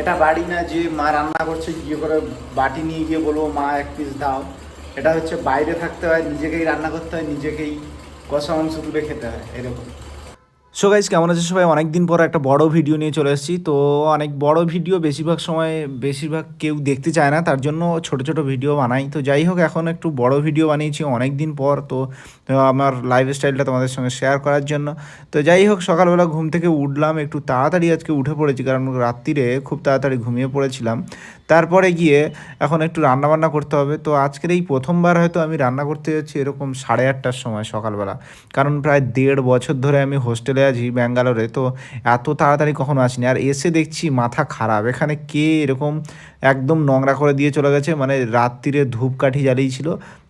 এটা বাড়ি না, যে মা রান্না করছে, গিয়ে করে বাটি নিয়ে গিয়ে বলব, মা, এক পিস দাও। এটা হচ্ছে বাইরে থাকতে হয়, নিজেকেই রান্না করতে হয়, নিজেকেই কষা মাংস তুলে খেতে হয়, এরকম। সো গাইজ কেমন আছে সবাই? অনেক দিন পর একটা বড় ভিডিও নিয়ে চলে এসেছি। তো অনেক বড় ভিডিও বেশিরভাগ সময় বেশিরভাগ কেউ দেখতে চায় না, তার জন্য ছোট ছোট ভিডিও বানাই। তো যাই হোক, এখন একটু বড় ভিডিও বানিয়েছি অনেক দিন পর। তো আমার লাইফ স্টাইলটা তোমাদের সঙ্গে শেয়ার করার জন্য। তো যাই হোক, সকালবেলা ঘুম থেকে উঠলাম, একটু তাড়াতাড়ি আজকে উঠে পড়েছি, কারণ রাত্রিরে খুব তাড়াতাড়ি ঘুমিয়ে পড়েছিলাম। তারপরে গিয়ে এখন একটু রান্নাবান্না করতে হবে। তো আজকের এই প্রথমবার হয়তো আমি রান্না করতে যাচ্ছি এরকম সাড়ে আটটার সময় সকালবেলা। কারণ প্রায় দেড় বছর ধরে আমি হোস্টেলে আছি ব্যাঙ্গালোরে, তো এত তাড়াতাড়ি কখনো আসিনি। আর এসে দেখছি মাথা খারাপ। এখানে কে এরকম একদম নোংরা করে দিয়ে চলে গেছে? মানে রাত্রিরে ধূপকাঠি জ্বালিয়েছিল।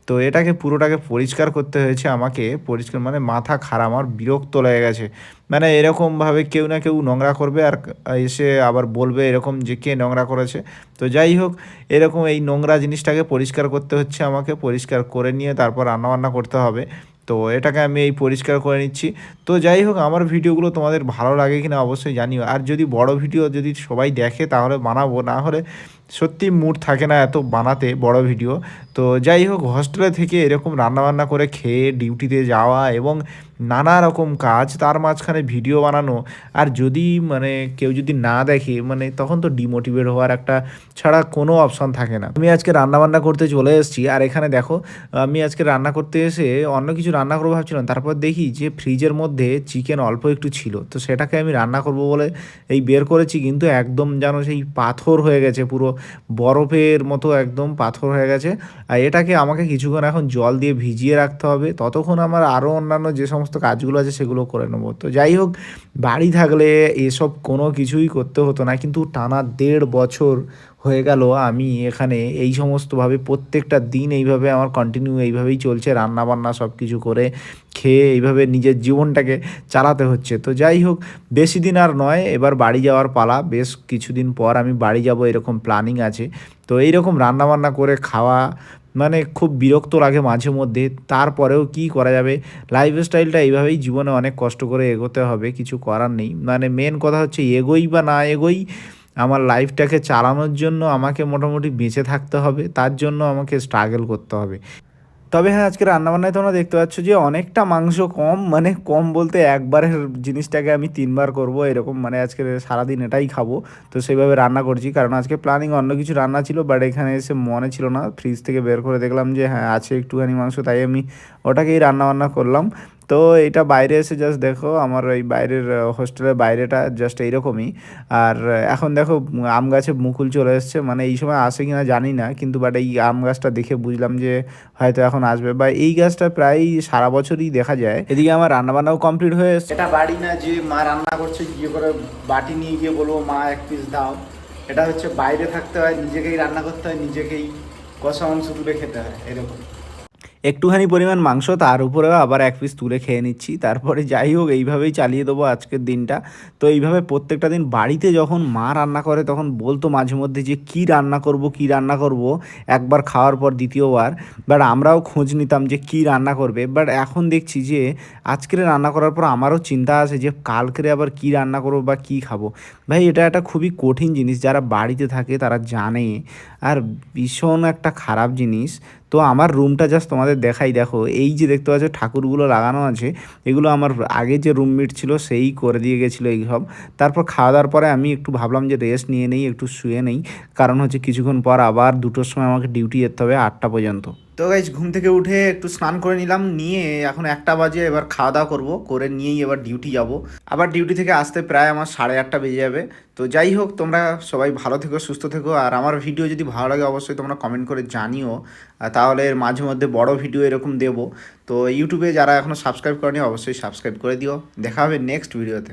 তো এটাকে পুরোটাকে পরিষ্কার করতে হয়েছে আমাকে। পরিষ্কার মানে মাথা খারাপ, আমার বিরক্ত লেগে গেছে। মানে এরকমভাবে কেউ না কেউ নোংরা করবে আর এসে আবার বলবে এরকম যে কে নোংরা করেছে। তো যাই হোক, এরকম এই নোংরা জিনিসটাকে পরিষ্কার করতে হচ্ছে আমাকে। পরিষ্কার করে নিয়ে তারপর রান্নাবান্না করতে হবে। তো এটাকে আমি এই পরিষ্কার করে নিচ্ছি। তো যাই হোক, আমার ভিডিওগুলো তোমাদের ভালো লাগে কিনা অবশ্যই জানিও। আর যদি বড় ভিডিও যদি সবাই দেখে, তাহলে বানাবো না হলে সত্যি মুড থাকে না এত বানাতে, বড় ভিডিও। তো যাই হোক হস্টেলে থেকে এরকম রান্নাবান্না করে খেয়ে ডিউটিতে যাওয়া এবং নানা রকম কাজ, তার মাঝখানে ভিডিও বানানো। আর যদি মানে কেউ যদি না দেখে মানে তখন তো ডিমোটিভেট হওয়ার একটা ছাড়া কোনো অপশন থাকে না। আমি আজকে রান্নাবান্না করতে চলে এসেছি, আর এখানে দেখো, আমি আজকে রান্না করতে এসে অন্য কিছু রান্না করব ভাবছিলাম। তারপর দেখি যে ফ্রিজের মধ্যে চিকেন অল্প একটু ছিল। তো সেটাকে আমি রান্না করব বলে এই বের করেছি, কিন্তু একদম যেন সেই পাথর হয়ে গেছে পুরো। বরফের মতো একদম পাথর হয়ে গেছে। আর এটাকে আমাকে কিছুক্ষণ এখন জল দিয়ে ভিজিয়ে রাখতে হবে। ততক্ষণ আমার আরও অন্যান্য যে সমস্ত কাজগুলো আছে সেগুলো করে নেব। তো যাই হোক, বাড়ি থাকলে এসব কোনো কিছুই করতে হতো না। কিন্তু টানা দেড় বছর হয়ে গেল, আমি এখানে এই সমস্তভাবে প্রত্যেকটা দিন এইভাবে আমার কন্টিনিউ এইভাবেই চলছে রান্না বান্না সব কিছু করে খেয়ে এইভাবে নিজের জীবনটাকে চালাতে হচ্ছে। তো যাই হোক, বেশি দিন আর নয়, এবার বাড়ি যাওয়ার পালা। বেশ কিছুদিন পর আমি বাড়ি যাব, এরকম প্ল্যানিং আছে। তো এইরকম রান্নাবান্না করে খাওয়া মানে খুব বিরক্ত লাগে মাঝে মধ্যে। তারপরেও কি করা যাবে? লাইফস্টাইলটা এইভাবেই জীবনে অনেক কষ্ট করে এগোতে হবে, কিছু করার নেই। মানে মেন কথা হচ্ছে এগোই বা না এগোই আমার লাইফটাকে চালানোর জন্য আমাকে মোটামুটি বেঁচে থাকতে হবে, তার জন্য আমাকে স্ট্রাগল করতে হবে। তবে হ্যাঁ আজকে রান্নাবান্নায় তোমরা দেখতে পাচ্ছ যে অনেকটা মাংস কম মানে কম বলতে একবারের জিনিসটাকে আমি তিনবার করব, এরকম মানে আজকে সারাদিন এটাই খাব। তো সেইভাবে রান্না করছি, কারণ আজকে প্ল্যানিং অন্য কিছু রান্না ছিল বাট এখানে এসে মনে ছিল না। ফ্রিজ থেকে বের করে দেখলাম যে হ্যাঁ আছে একটুখানি মাংস, তাই আমি ওটাকেই রান্নাবান্না করলাম। তো এটা বাইরে এসে জাস্ট দেখো আমার ওই বাইরের হোস্টেলের বাইরেটা জাস্ট এইরকমই। আর এখন দেখো আম গাছে মুকুল চলে এসছে মানে এই সময় আসে কিনা জানি না কিন্তু বাট এই আম গাছটা দেখে বুঝলাম যে হয়তো এখন আসবে। বা এই গাছটা প্রায় সারা বছরই দেখা যায়। এদিকে আমার রান্নাবান্নাও কমপ্লিট হয়ে এসছে। এটা বাড়ি না যে মা রান্না করছে গিয়ে করে বাটি নিয়ে গিয়ে বলব মা এক পিস দাও। এটা হচ্ছে বাইরে থাকতে হয় নিজেকেই রান্না করতে হয় নিজেকেই কষা মাংস তুলে খেতে হয় এরকম। একটুখানি পরিমাণ মাংস, তার উপরেও আবার এক পিস তুলে খেয়ে নিচ্ছি। তারপরে যাই হোক, এইভাবেই চালিয়ে দেবো আজকের দিনটা। তো এইভাবে প্রত্যেকটা দিন বাড়িতে যখন মা রান্না করে, তখন বলতো মাঝে মধ্যে যে, কি রান্না করব, কি রান্না করব? একবার খাওয়ার পর দ্বিতীয়বার। বাট আমরাও খোঁজ নিতাম যে, কি রান্না করবে। বাট এখন দেখছি যে, আজকের রান্না করার পর আমারও চিন্তা আছে যে, কালকেরে আবার কি রান্না করব বা কি খাব। ভাই, এটা একটা খুবই কঠিন জিনিস। যারা বাড়িতে থাকে, তারা জানে। আর ভীষণ একটা খারাপ জিনিস। তো আমার রুমটা জাস্ট তোমাদের দেখাই। দেখো, এই যে দেখতে পাচ্ছ ঠাকুরগুলো লাগানো আছে, এগুলো আমার আগে যে রুমমেট ছিল সেই করে দিয়ে গেছিল এই সব। তারপর খাওয়া দাওয়ার পরে আমি একটু ভাবলাম যে রেস্ট নিয়ে নেই, একটু শুয়ে নেই। কারণ হচ্ছে কিছুক্ষণ পর আবার দুটোর সময় আমাকে ডিউটি যেতে হবে আটটা পর্যন্ত। তো গাইজ ঘুম থেকে উঠে একটু স্নান করে নিলাম, নিয়ে এখন একটা বাজে, এবার খাওয়া দাওয়া করব, করে নিয়েই এবার ডিউটি যাব। আবার ডিউটি থেকে আসতে প্রায় আমার সাড়ে আটটা বেজে যাবে। তো যাই হোক, তোমরা সবাই ভালো থেকো, সুস্থ থেকো, আর আমার ভিডিও যদি ভালো লাগে, অবশ্যই তোমরা কমেন্ট করে জানিও। তাহলে এর মাঝে মধ্যে বড় ভিডিও এরকম দেবো। তো ইউটিউবে যারা এখনও সাবস্ক্রাইব করেনি, অবশ্যই সাবস্ক্রাইব করে দিও। দেখা হবে নেক্সট ভিডিওতে